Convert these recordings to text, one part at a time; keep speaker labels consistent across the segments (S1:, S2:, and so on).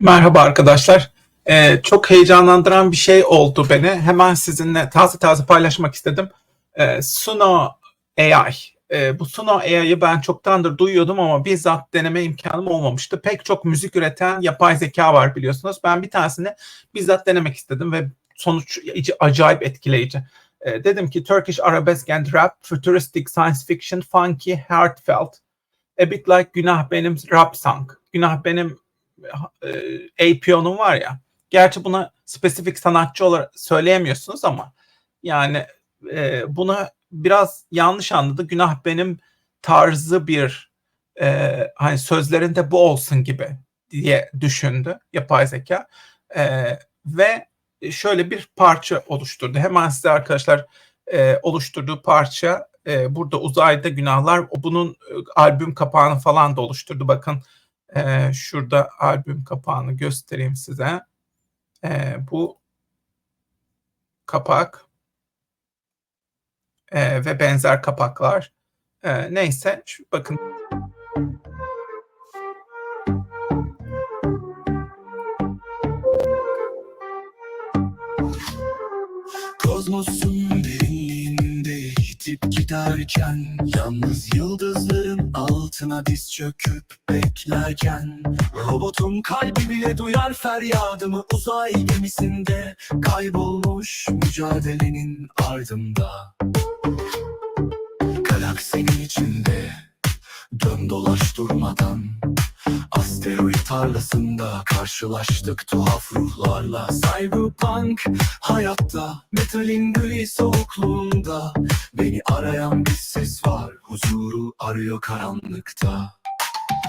S1: Merhaba arkadaşlar. Ee, çok heyecanlandıran bir şey oldu beni. Hemen sizinle taze taze paylaşmak istedim. Ee, Suno AI. Ee, bu Suno AI'yı ben çoktandır duyuyordum ama bizzat deneme imkanım olmamıştı. Pek çok müzik üreten yapay zeka var biliyorsunuz. Ben bir tanesini bizzat denemek istedim ve sonuç acayip etkileyici. Ee, dedim ki Turkish Arabesk and Rap, Futuristic Science Fiction, Funky, Heartfelt. A bit like Günah Benim Rap Song. Günah Benim e, APO'nun var ya. Gerçi buna spesifik sanatçı olarak söyleyemiyorsunuz ama yani e, bunu biraz yanlış anladı. Günah benim tarzı bir e, hani sözlerinde bu olsun gibi diye düşündü yapay zeka. E, ve şöyle bir parça oluşturdu. Hemen size arkadaşlar e, oluşturduğu parça e, burada uzayda günahlar. O bunun e, albüm kapağını falan da oluşturdu. Bakın ee, şurada albüm kapağını göstereyim size. Ee, bu kapak ee, ve benzer kapaklar. Ee, neyse şu, bakın.
S2: Kozmosun giderken Yalnız yıldızların altına diz çöküp beklerken Robotun kalbi bile duyar feryadımı uzay gemisinde Kaybolmuş mücadelenin ardında. Galaksinin içinde dön dolaş durmadan Asteroid tarlasında karşılaştık tuhaf ruhlarla. Cyberpunk hayatta metalin gri soğukluğunda. Beni arayan bir ses var huzuru arıyor karanlıkta.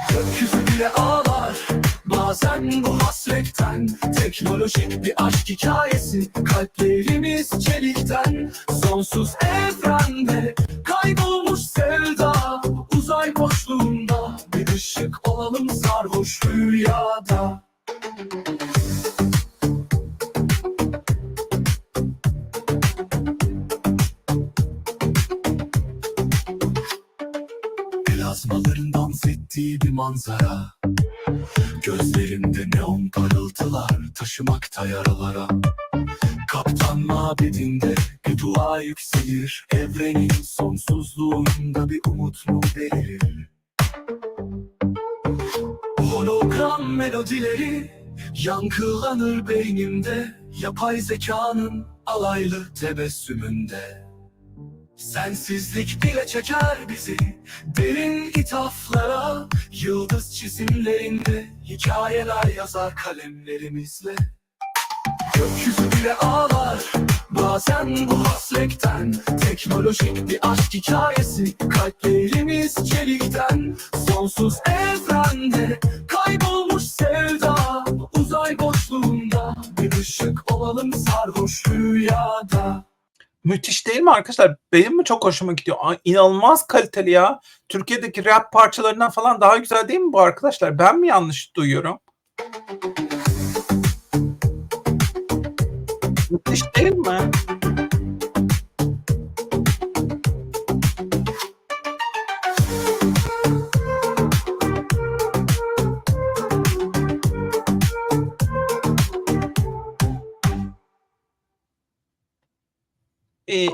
S2: Gökyüzü bile ağlar bazen bu hasretten. Teknolojik bir aşk hikayesi kalplerimiz çelikten. Sonsuz evrende kaybolmuş sevda ışık olalım sarhoş rüyada. Plazmaların dans ettiği bir manzara. Gözlerimde neon parıltılar taşımakta yaralara. Kaptan mabedinde bir dua yükselir. Evrenin sonsuzluğunda bir umut mu belirir Hologram melodileri yankılanır beynimde Yapay zekanın alaylı tebessümünde. Sensizlik bile çeker bizi derin ithaflara Yıldız çizimlerinde hikayeler yazar kalemlerimizle. Gökyüzü bile ağlar bazen bu hasretten Teknolojik bir aşk hikayesi kalplerimiz çelikten. Sonsuz evrende rüyada
S1: Müthiş değil mi arkadaşlar? Benim mi çok hoşuma gidiyor? Aa, İnanılmaz kaliteli ya. Türkiye'deki rap parçalarından falan daha güzel değil mi bu arkadaşlar? Ben mi yanlış duyuyorum? Müthiş değil mi? İk-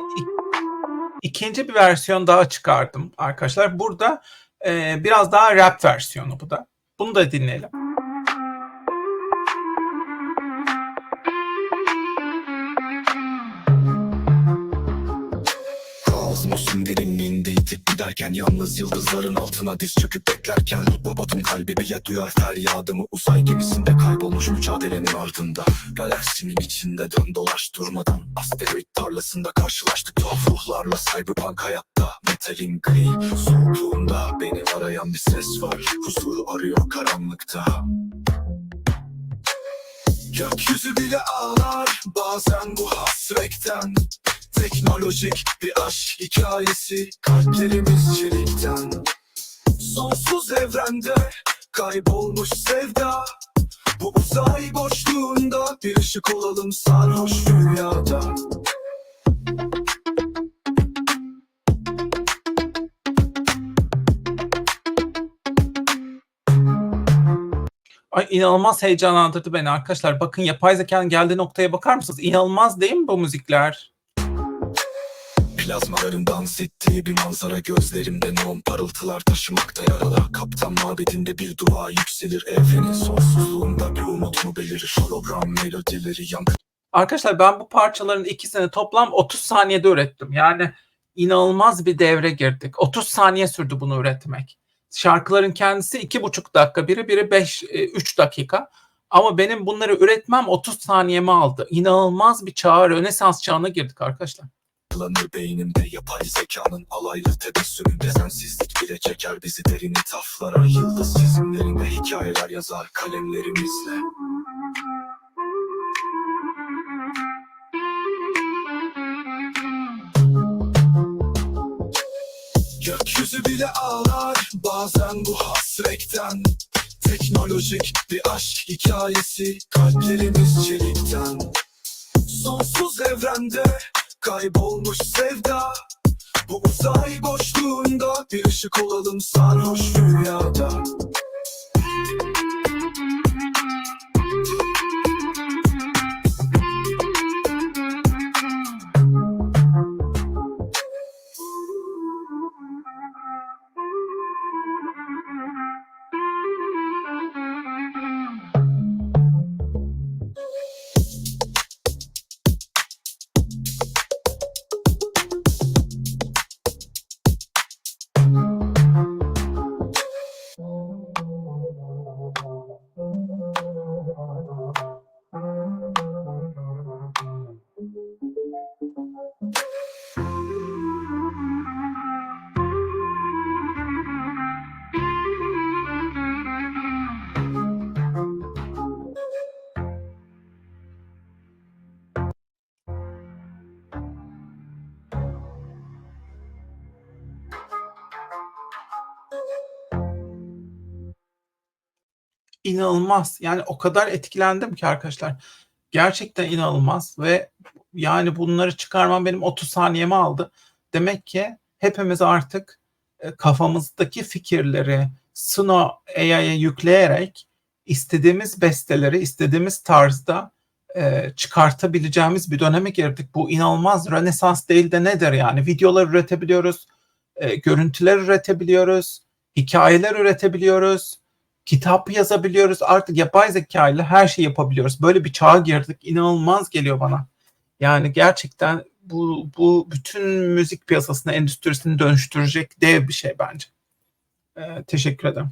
S1: ikinci bir versiyon daha çıkardım arkadaşlar. Burada e, biraz daha rap versiyonu bu da. Bunu da dinleyelim.
S2: Giderken Yalnız yıldızların altına diz çöküp beklerken Robotun kalbi bile duyar feryadımı Uzay gemisinde kaybolmuş mücadelenin ardında Galaksinin içinde dön dolaş durmadan Asteroid tarlasında karşılaştık. Tuhaf ruhlarla Cyberpunk hayatta Metalin gri soğukluğunda Beni arayan bir ses var. Huzuru arıyor karanlıkta. Gökyüzü bile ağlar bazen bu hasretten Teknolojik bir aşk hikayesi Kalplerimiz çelikten Sonsuz evrende kaybolmuş sevda Bu uzay boşluğunda bir ışık olalım sarhoş rüyada
S1: Ay inanılmaz heyecanlandırdı beni arkadaşlar. Bakın yapay zekanın geldiği noktaya bakar mısınız? İnanılmaz değil mi bu müzikler?
S2: Plazmaların dans ettiği bir manzara gözlerimde neon parıltılar taşımakta yarala Kaptan mabedinde bir dua yükselir evrenin sonsuzluğunda bir umut mu belirir Hologram melodileri yankı
S1: Arkadaşlar ben bu parçaların ikisini toplam 30 saniyede ürettim. Yani inanılmaz bir devre girdik. 30 saniye sürdü bunu üretmek. Şarkıların kendisi 2,5 dakika, biri biri 5 3 dakika. Ama benim bunları üretmem 30 saniyemi aldı. İnanılmaz bir çağ, Rönesans çağına girdik arkadaşlar.
S2: Lanır beynimde yapay zekanın alaylı tebessümünde Sensizlik bile çeker bizi derin ithaflara Yıldız çizimlerinde hikayeler yazar kalemlerimizle Gökyüzü bile ağlar bazen bu hasretten Teknolojik bir aşk hikayesi kalplerimiz çelikten. Sonsuz evrende kaybolmuş sevda. Bu uzay boşluğunda bir ışık olalım sarhoş rüyada
S1: İnanılmaz. Yani o kadar etkilendim ki arkadaşlar. Gerçekten inanılmaz ve yani bunları çıkarmam benim 30 saniyemi aldı. Demek ki hepimiz artık e, kafamızdaki fikirleri Suno AI'ye yükleyerek istediğimiz besteleri istediğimiz tarzda e, çıkartabileceğimiz bir döneme girdik. Bu inanılmaz. Rönesans değil de nedir yani? Videolar üretebiliyoruz, e, görüntüler üretebiliyoruz, hikayeler üretebiliyoruz kitap yazabiliyoruz. Artık yapay zeka ile her şeyi yapabiliyoruz. Böyle bir çağa girdik. İnanılmaz geliyor bana. Yani gerçekten bu, bu bütün müzik piyasasını, endüstrisini dönüştürecek dev bir şey bence. Ee, teşekkür ederim.